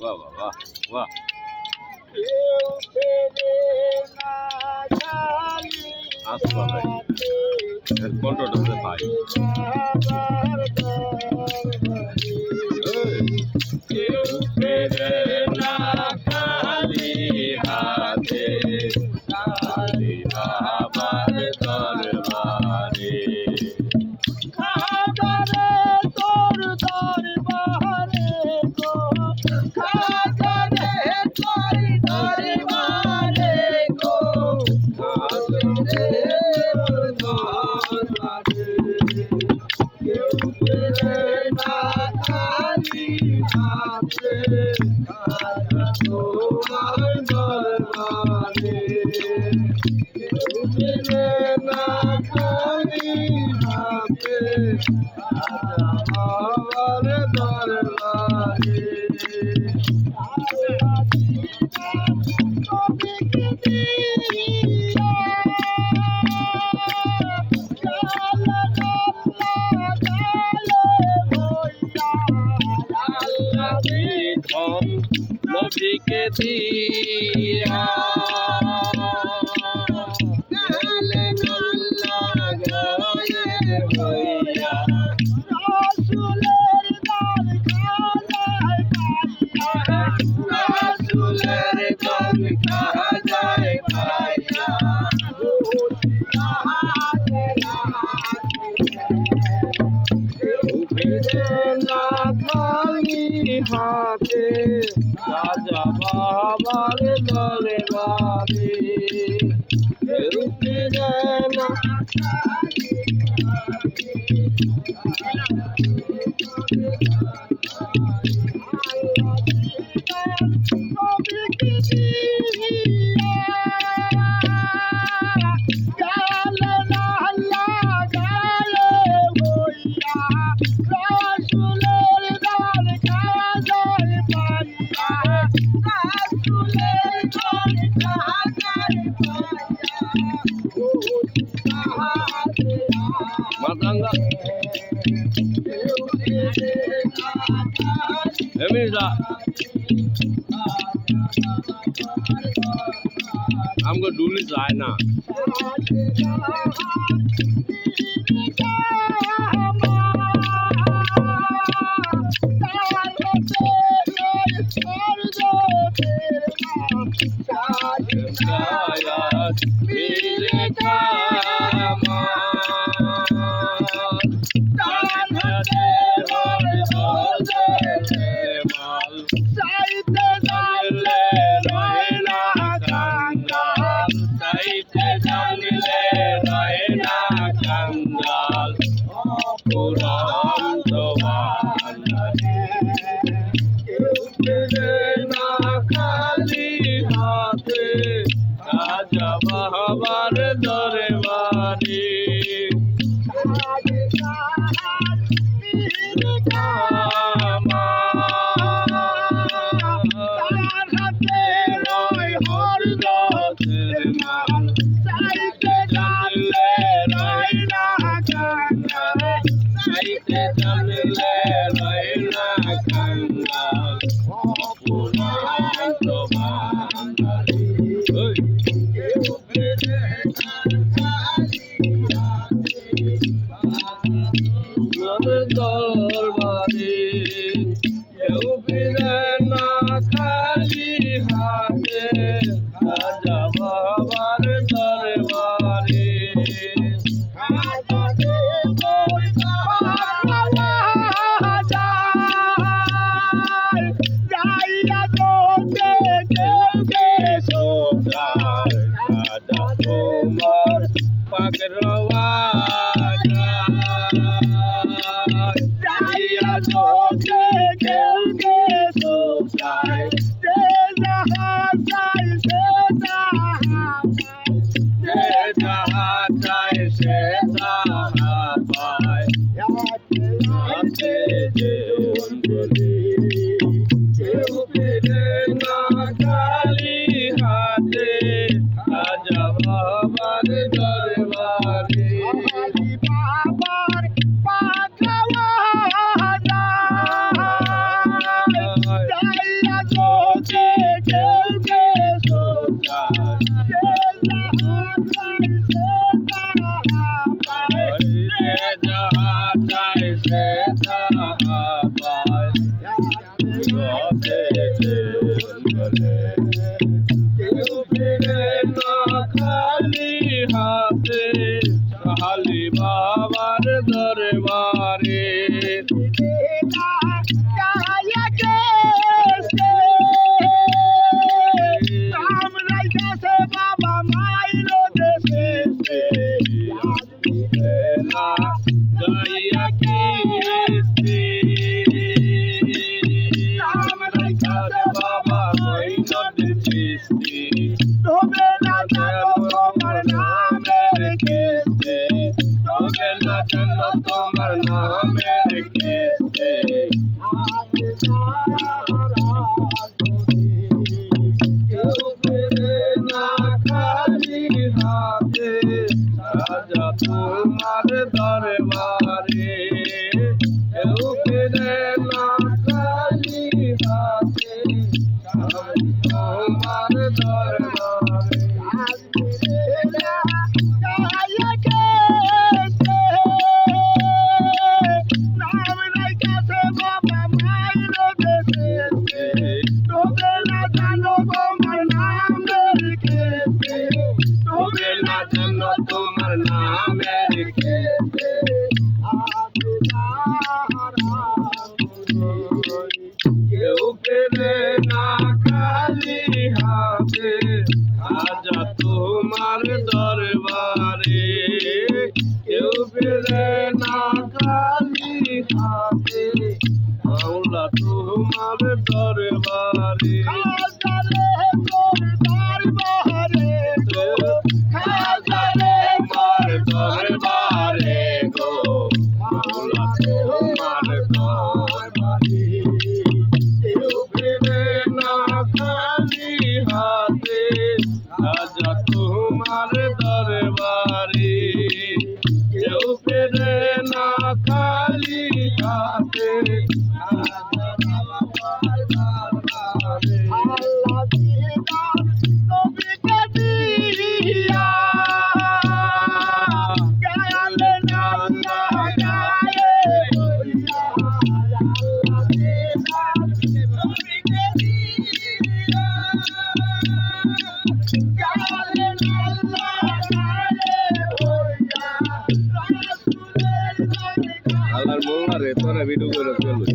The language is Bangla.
বাহ বাহ বাহ বাহ আসলে কন্ট্রোল যাবে ধন নবীকে দিয়া। রাজা বাবার দলে বাবি এমনি যা আমাকে ডুলি যায় না কামা গাইতে জানলে রয় দরবারে outside. মাইলো দেশে না দয়া কৃষ্টি আমরা কার বাবা কই নদ সৃষ্টি তবে না জানো তোমার নামের কৃষ্টি তবে না জানো তোমার নামের কৃষ্টি রাজা তোমার দরবার। তোমার দরবারে। ভিডিও করে ফেলবে